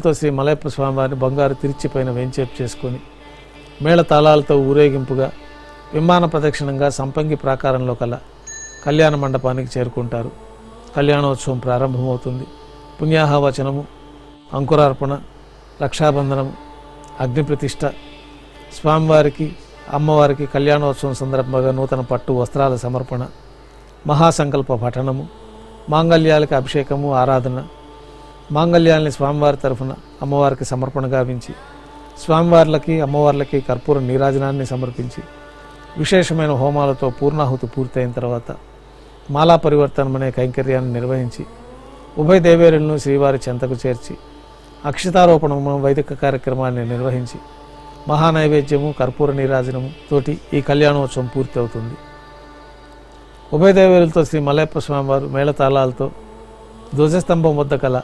దేవేరులతో శ్రీ మలయప్ప స్వామివారిని బంగారు తిరిచిపైన వెంచేపు చేసుకొని మేళ తాళాలతో ఊరేగింపుగా విమాన ప్రదక్షిణంగా సంపంగి ప్రాకారంలో కల కళ్యాణ మండపానికి చేరుకుంటారు. కళ్యాణోత్సవం ప్రారంభమవుతుంది. పుణ్యాహవచనము అంకురార్పణ రక్షాబంధనము అగ్నిప్రతిష్ఠ స్వామివారికి అమ్మవారికి కళ్యాణోత్సవం సందర్భంగా నూతన పట్టు వస్త్రాల సమర్పణ మహాసంకల్ప పఠనము మాంగళ్యాలకి అభిషేకము ఆరాధన మాంగళ్యాల్ని స్వామివారి తరఫున అమ్మవారికి సమర్పణ గావించి స్వామివార్లకి అమ్మవార్లకి కర్పూర నీరాజనాన్ని సమర్పించి విశేషమైన హోమాలతో పూర్ణాహుతి పూర్తయిన తర్వాత మాలా పరివర్తనం అనే కైంకర్యాన్ని నిర్వహించి ఉభయ దేవేరులను శ్రీవారి చెంతకు చేర్చి అక్షతారోపణము వైదిక కార్యక్రమాన్ని నిర్వహించి మహానైవేద్యము కర్పూర నీరాజనము తోటి ఈ కళ్యాణోత్సవం పూర్తి అవుతుంది ఉభయ దేవేరులతో శ్రీ మలయప్ప స్వామివారు మేళతాళాలతో ధ్వజస్తంభం వద్ద కల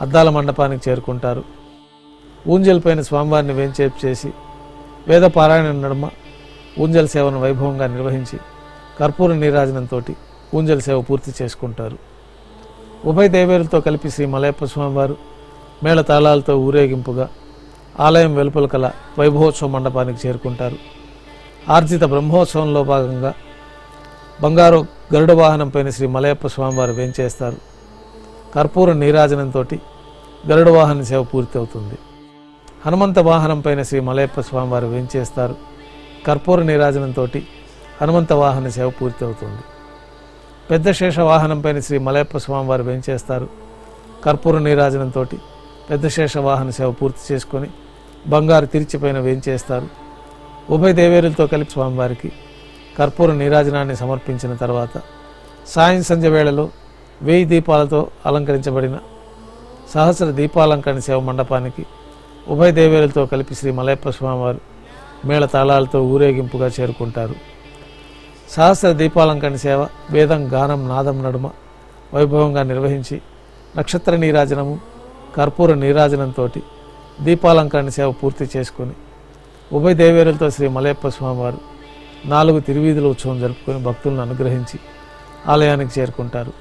అద్దాల మండపానికి చేరుకుంటారు. ఊంజల్పైన స్వామివారిని వేంచేపు చేసి వేద పారాయణ నడుమ ఊంజల్ సేవను వైభవంగా నిర్వహించి కర్పూర నీరాజనంతో ఊంజల్ సేవ పూర్తి చేసుకుంటారు. ఉభయ దేవేరులతో కలిపి శ్రీ మలయప్ప స్వామివారు మేళ తాళాలతో ఊరేగింపుగా ఆలయం వెలుపల కల వైభవోత్సవ మండపానికి చేరుకుంటారు. ఆర్జిత బ్రహ్మోత్సవంలో భాగంగా బంగారు గరుడ వాహనంపైన శ్రీ మలయప్ప స్వామివారు వేంచేస్తారు. కర్పూర నీరాజనంతో గరుడ వాహన సేవ పూర్తి అవుతుంది. హనుమంత వాహనంపైన శ్రీ మలయప్ప స్వామివారు వేంచేస్తారు కర్పూర నీరాజనంతో హనుమంత వాహన సేవ పూర్తి అవుతుంది. పెద్ద శేష వాహనంపైన శ్రీ మలయప్ప స్వామివారు వేంచేస్తారు కర్పూర నీరాజనంతో పెద్ద శేష వాహన సేవ పూర్తి చేసుకొని బంగారు తిరిచిపైన వేంచేస్తారు ఉభయ దేవేరులతో కలిపి స్వామివారికి కర్పూర నీరాజనాన్ని సమర్పించిన తర్వాత సాయం సంధ్య వేళలో వేయి దీపాలతో అలంకరించబడిన సహస్ర దీపాలంకరణ సేవ మండపానికి ఉభయ దేవేలతో కలిపి శ్రీ మలయప్ప స్వామివారు మేళ తాళాలతో ఊరేగింపుగా చేరుకుంటారు. సహస్ర దీపాలంకరణ సేవ వేదం గానం నాదం నడుమ వైభవంగా నిర్వహించి నక్షత్ర నీరాజనము కర్పూర నీరాజనంతో దీపాలంకరణ సేవ పూర్తి చేసుకొని ఉభయ దేవేరులతో శ్రీ మలయప్ప స్వామివారు నాలుగు తిరువీధుల ఉత్సవం జరుపుకొని భక్తులను అనుగ్రహించి ఆలయానికి చేరుకుంటారు.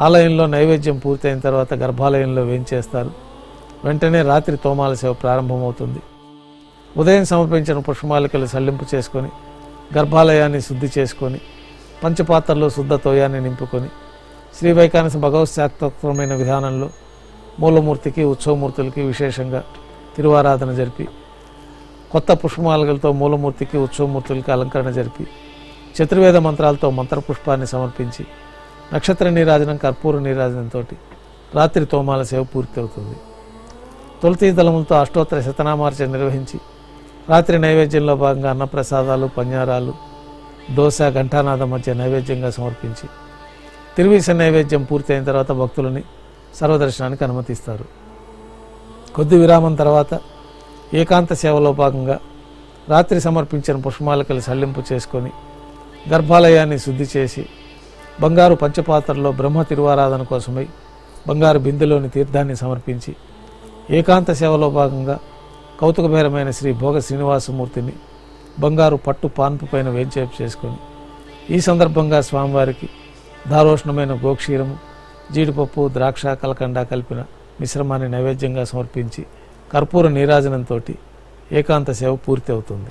ఆలయంలో నైవేద్యం పూర్తయిన తర్వాత గర్భాలయంలో వేయించేస్తారు వెంటనే రాత్రి తోమాల సేవ ప్రారంభమవుతుంది. ఉదయం సమర్పించిన పుష్పమాలికలు సల్లింపు చేసుకొని గర్భాలయాన్ని శుద్ధి చేసుకొని పంచపాత్రలో శుద్ధ తోయాన్ని నింపుకొని శ్రీ వైకానస భగవత్ శాస్త్రోక్తమైన విధానంలో మూలమూర్తికి ఉత్సవమూర్తులకి విశేషంగా తిరువారాధన జరిపి కొత్త పుష్పమాలకలతో మూలమూర్తికి ఉత్సవమూర్తులకి అలంకరణ జరిపి చతుర్వేద మంత్రాలతో మంత్రపుష్పాన్ని సమర్పించి నక్షత్ర నీరాజనం కర్పూర నీరాజనంతో రాత్రి తోమాల సేవ పూర్తి అవుతుంది. తులతీ దళములతో అష్టోత్తర శతనామార్చన నిర్వహించి రాత్రి నైవేద్యంలో భాగంగా అన్నప్రసాదాలు పంజారాలు దోశ ఘంటానాదం మధ్య నైవేద్యంగా సమర్పించి తిరువీస నైవేద్యం పూర్తయిన తర్వాత భక్తులని సర్వదర్శనానికి అనుమతిస్తారు. కొద్ది విరామం తర్వాత ఏకాంత సేవలో భాగంగా రాత్రి సమర్పించిన పుష్పమాలికలు సల్లింపు చేసుకొని గర్భాలయాన్ని శుద్ధి చేసి బంగారు పంచపాత్రలో బ్రహ్మ తిరువారాధన కోసమై బంగారు బిందెలోని తీర్థాన్ని సమర్పించి ఏకాంత సేవలో భాగంగా కౌతుకభేరమైన శ్రీ భోగ శ్రీనివాసమూర్తిని బంగారు పట్టు పాన్పు పైన వేంచేపు చేసుకొని ఈ సందర్భంగా స్వామివారికి దారోష్ణమైన గోక్షీరము జీడిపప్పు ద్రాక్ష కలకండ కలిపిన మిశ్రమాన్ని నైవేద్యంగా సమర్పించి కర్పూర నీరాజనంతో ఏకాంత సేవ పూర్తి అవుతుంది.